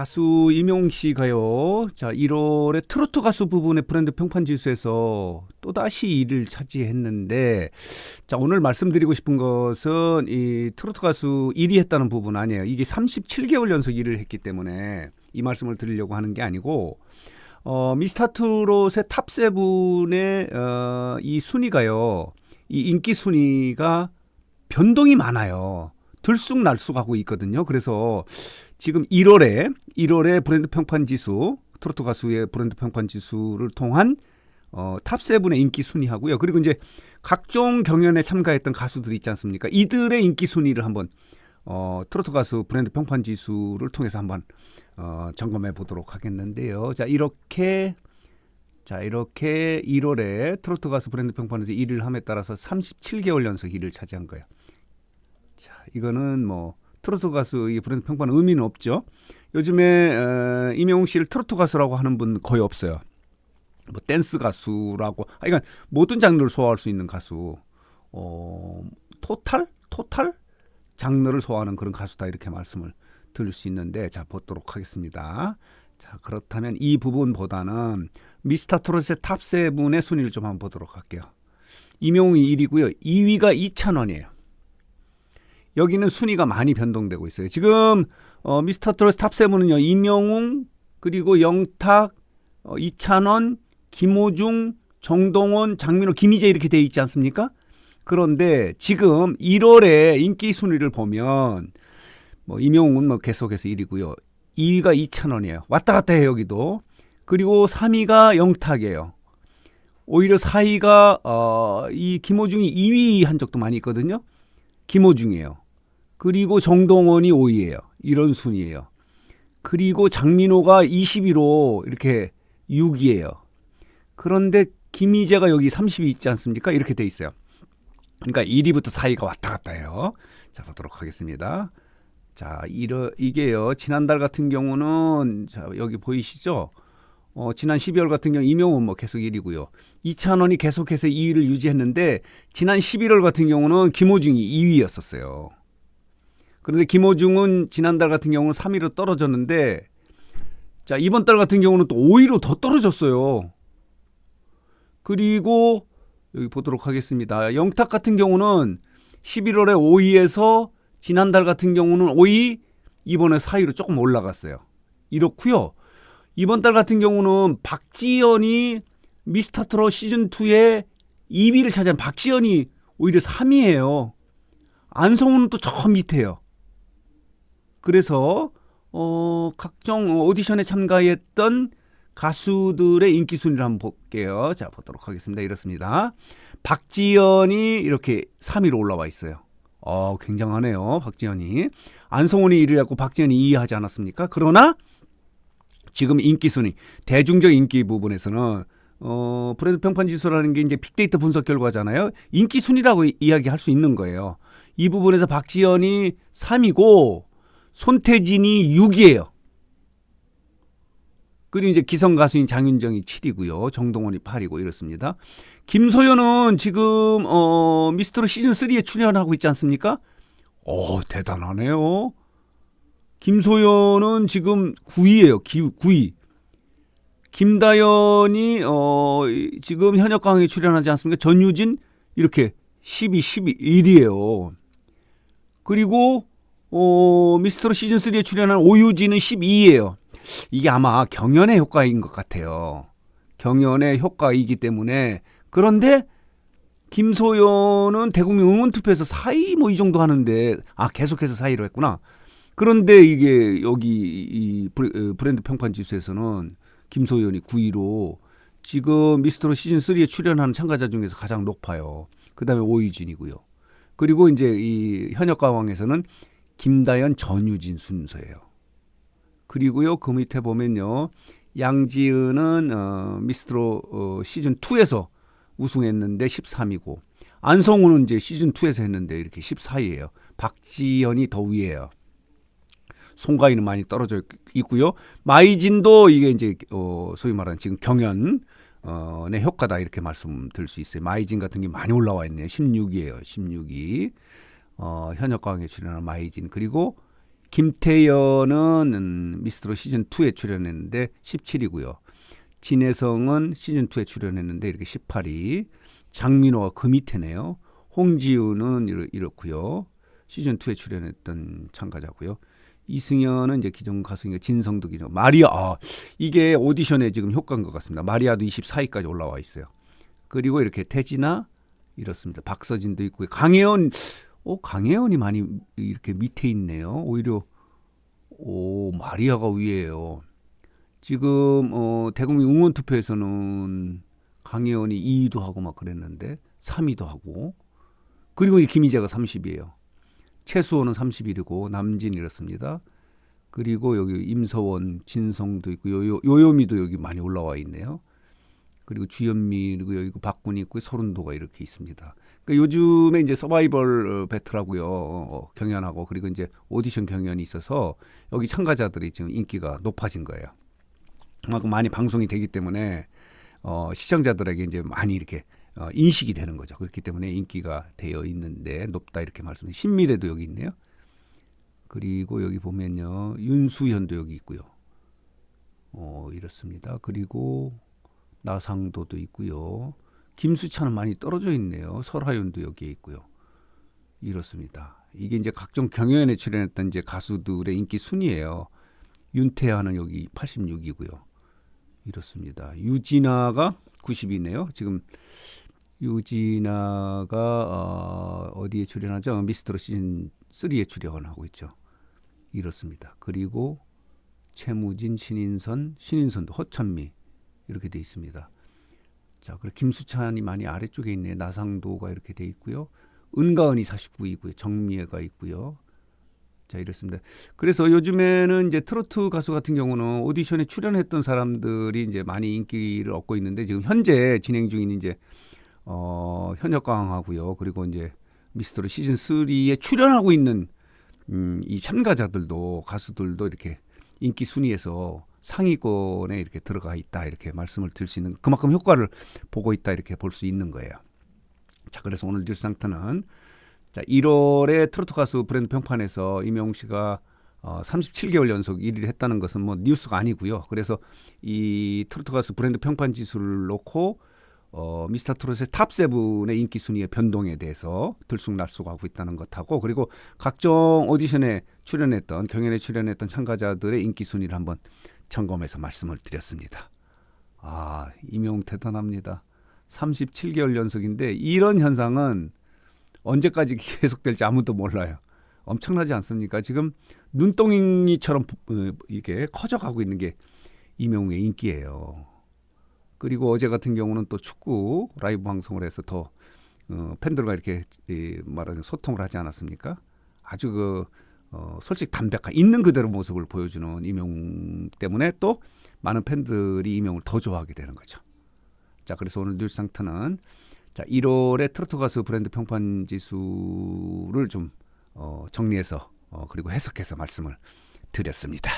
가수 임용 씨가요. 자, 1월에 트로트 가수 부분의 브랜드 평판 지수에서 또 다시 1위를 차지했는데 자, 오늘 말씀드리고 싶은 것은 이 트로트 가수 1위 했다는 부분 아니에요. 이게 37개월 연속 1위를 했기 때문에 이 말씀을 드리려고 하는 게 아니고 어, 미스터 트롯의 탑 세븐의 어, 이 순위가요. 이 인기 순위가 변동이 많아요. 들쑥날쑥하고 있거든요. 그래서 지금 1월에 1월에 브랜드 평판 지수 트로트 가수의 브랜드 평판 지수를 통한 어, 탑 세븐의 인기 순위하고요. 그리고 이제 각종 경연에 참가했던 가수들이 있지 않습니까? 이들의 인기 순위를 한번 어, 트로트 가수 브랜드 평판 지수를 통해서 한번 어, 점검해 보도록 하겠는데요. 자, 이렇게 자, 이렇게 1월에 트로트 가수 브랜드 평판에서 1위를 함에 따라서 37개월 연속 1위를 차지한 거예요. 자, 이거는 뭐 트로트 가수 이 브랜드 평판 의미는 없죠. 요즘에 어, 임영웅 씨를 트로트 가수라고 하는 분 거의 없어요. 뭐 댄스 가수라고, 아, 그러니까 모든 장르를 소화할 수 있는 가수. 어, 토탈? 토탈? 장르를 소화하는 그런 가수다 이렇게 말씀을 드릴 수 있는데 자 보도록 하겠습니다. 자 그렇다면 이 부분보다는 미스터 트롯의 탑 세븐의 순위를 좀 한번 보도록 할게요. 임영웅이 1위고요. 2위가 이찬원이에요. 여기는 순위가 많이 변동되고 있어요. 지금 어, 미스터 트롯 탑 세븐은요. 임영웅 그리고 영탁, 어, 이찬원, 김호중, 정동원, 장민호, 김희재 이렇게 돼 있지 않습니까? 그런데 지금 1월에 인기 순위를 보면 뭐 임영웅은 뭐 계속해서 1위고요. 2위가 이찬원이에요. 왔다 갔다 해요 여기도. 그리고 3위가 영탁이에요. 오히려 4위가 어, 이 김호중이 2위 한 적도 많이 있거든요. 김호중이에요. 그리고 정동원이 5위예요. 이런 순위예요. 그리고 장민호가 20위로 이렇게 6위예요. 그런데 김희재가 여기 30위 있지 않습니까? 이렇게 돼 있어요. 그러니까 1위부터 4위가 왔다 갔다 해요. 자, 보도록 하겠습니다. 자, 이러, 이게요. 지난달 같은 경우는 자, 여기 보이시죠? 어, 지난 12월 같은 경우 임용은 뭐 계속 1위고요. 이찬원이 계속해서 2위를 유지했는데 지난 11월 같은 경우는 김호중이 2위였었어요. 그런데 김호중은 지난달 같은 경우는 3위로 떨어졌는데 자, 이번 달 같은 경우는 또 5위로 더 떨어졌어요. 그리고 여기 보도록 하겠습니다. 영탁 같은 경우는 11월에 5위에서 지난달 같은 경우는 5위, 이번에 4위로 조금 올라갔어요. 이렇고요. 이번 달 같은 경우는 박지연이 미스터 트롯 시즌 2에 2위를 차지한 박지연이 오히려 3위예요. 안성우는 또 저 밑에요. 그래서 어 각종 오디션에 참가했던 가수들의 인기 순위를 한번 볼게요. 자, 보도록 하겠습니다. 이렇습니다. 박지연이 이렇게 3위로 올라와 있어요. 어, 굉장하네요. 박지연이. 안성훈이 1위 했고 박지연이 2위 하지 않았습니까? 그러나 지금 인기 순위, 대중적 인기 부분에서는 어, 브랜드 평판 지수라는 게 이제 빅데이터 분석 결과잖아요. 인기 순위라고 이야기할 수 있는 거예요. 이 부분에서 박지연이 3위고 손태진이 6위예요. 그리고 이제 기성 가수인 장윤정이 7위고요. 정동원이 8위고 이렇습니다. 김소연은 지금 어 미스터로 시즌 3에 출연하고 있지 않습니까? 어, 대단하네요. 김소연은 지금 9위예요. 9위. 김다연이 어 지금 현역 강에 출연하지 않습니까? 전유진 이렇게 12, 12, 1위예요. 그리고 어 미스터로 시즌 3에 출연한 오유진은 12위예요. 이게 아마 경연의 효과인 것 같아요. 경연의 효과이기 때문에 그런데 김소연은 대국민 응원투표에서 4위 뭐 이 정도 하는데 아 계속해서 4위로 했구나. 그런데 이게 여기 이 어, 브랜드 평판 지수에서는 김소연이 9위로 지금 미스터로 시즌 3에 출연하는 참가자 중에서 가장 높아요. 그다음에 오이진이고요. 그리고 이제 이 현역 가왕에서는 김다연 전유진 순서예요. 그리고요 그 밑에 보면요 양지은은 어, 미스트로 어, 시즌 2에서 우승했는데 13위고 안성우는 이제 시즌 2에서 했는데 이렇게 14위예요. 박지현이 더 위에요. 송가인은 많이 떨어져 있고요. 마이진도 이게 이제 어 소위 말하는 지금 경연 어의 효과다 이렇게 말씀드릴 수 있어요. 마이진 같은 게 많이 올라와 있네요. 16위예요. 16위. 어 현역 강에 출연한 마이진 그리고 김태연은 음, 미스트로 시즌 2에 출연했는데 17위고요. 진혜성은 시즌 2에 출연했는데 이렇게 18위. 장민호가 그 밑에네요. 홍지우는 이렇, 이렇고요. 시즌 2에 출연했던 참가자고요. 이승현은 이제 기존 가수니까 기존. 마리아 아, 이게 오디션에 지금 효과인 것 같습니다. 마리아도 24위까지 올라와 있어요. 그리고 이렇게 태진아 이렇습니다. 박서진도 있고요. 강혜원 어 강혜원이 많이 이렇게 밑에 있네요. 오히려 오 마리아가 위에요. 지금 어 대국민 응원 투표에서는 강혜원이 2위도 하고 막 그랬는데 3위도 하고 그리고 이 김희재가 30위에요. 최수호는 31이고 남진 이렇습니다. 그리고 여기 임서원, 진성도 있고 요요, 요요미도 여기 많이 올라와 있네요. 그리고 주현미 그리고 여기 박군이 있고 서른도가 이렇게 있습니다. 그러니까 요즘에 이제 서바이벌 어, 배틀하고요 어, 경연하고 그리고 이제 오디션 경연이 있어서 여기 참가자들이 지금 인기가 높아진 거예요. 그만큼 많이 방송이 되기 때문에 어, 시청자들에게 이제 많이 이렇게 어, 인식이 되는 거죠. 그렇기 때문에 인기가 되어 있는데 높다 이렇게 말씀해. 신미래도 여기 있네요. 그리고 여기 보면요 윤수현도 여기 있고요. 어 이렇습니다. 그리고 나상도도 있고요. 김수찬은 많이 떨어져 있네요. 설하윤도 여기에 있고요. 이렇습니다. 이게 이제 각종 경연에 출연했던 이제 가수들의 인기 순위예요. 윤태하는 여기 86이고요. 이렇습니다. 유진아가 90이네요. 지금 유진아가 어, 어디에 출연하죠? 미스터로 시즌 3에 출연하고 있죠. 이렇습니다. 그리고 최무진, 신인선, 신인선도 허찬미 이렇게 돼 있습니다. 자, 그리고 김수찬이 많이 아래쪽에 있네. 나상도가 이렇게 돼 있고요. 은가은이 49이고요. 정미애가 있고요. 자, 이렇습니다. 그래서 요즘에는 이제 트로트 가수 같은 경우는 오디션에 출연했던 사람들이 이제 많이 인기를 얻고 있는데 지금 현재 진행 중인 이제 어, 현역광하고요. 그리고 이제 미스터로 시즌 3에 출연하고 있는 음, 이 참가자들도 가수들도 이렇게 인기 순위에서 상위권에 이렇게 들어가 있다 이렇게 말씀을 드릴 수 있는 그만큼 효과를 보고 있다 이렇게 볼 수 있는 거예요. 자, 그래서 오늘 뉴스상태는 자, 1월에 트로트 가수 브랜드 평판에서 임영웅 씨가 어, 37개월 연속 1위를 했다는 것은 뭐 뉴스가 아니고요. 그래서 이 트로트 가수 브랜드 평판 지수를 놓고 어, 미스터 트롯의 탑 세븐의 인기 순위의 변동에 대해서 들쑥날쑥하고 있다는 것하고 그리고 각종 오디션에 출연했던 경연에 출연했던 참가자들의 인기 순위를 한번 점검해서 말씀을 드렸습니다. 아, 임용 대단합니다. 37개월 연속인데 이런 현상은 언제까지 계속될지 아무도 몰라요. 엄청나지 않습니까? 지금 눈덩이처럼 어, 이게 커져가고 있는 게 이명웅의 인기예요. 그리고 어제 같은 경우는 또 축구 라이브 방송을 해서 더 어, 팬들과 이렇게 이, 말하자면 소통을 하지 않았습니까? 아주 그 어, 솔직 담백한 있는 그대로 모습을 보여주는 이명 때문에 또 많은 팬들이 이명을 더 좋아하게 되는 거죠. 자, 그래서 오늘 뉴스 상태는 자 1월에 트로트 가수 브랜드 평판 지수를 좀 어, 정리해서 어, 그리고 해석해서 말씀을 드렸습니다.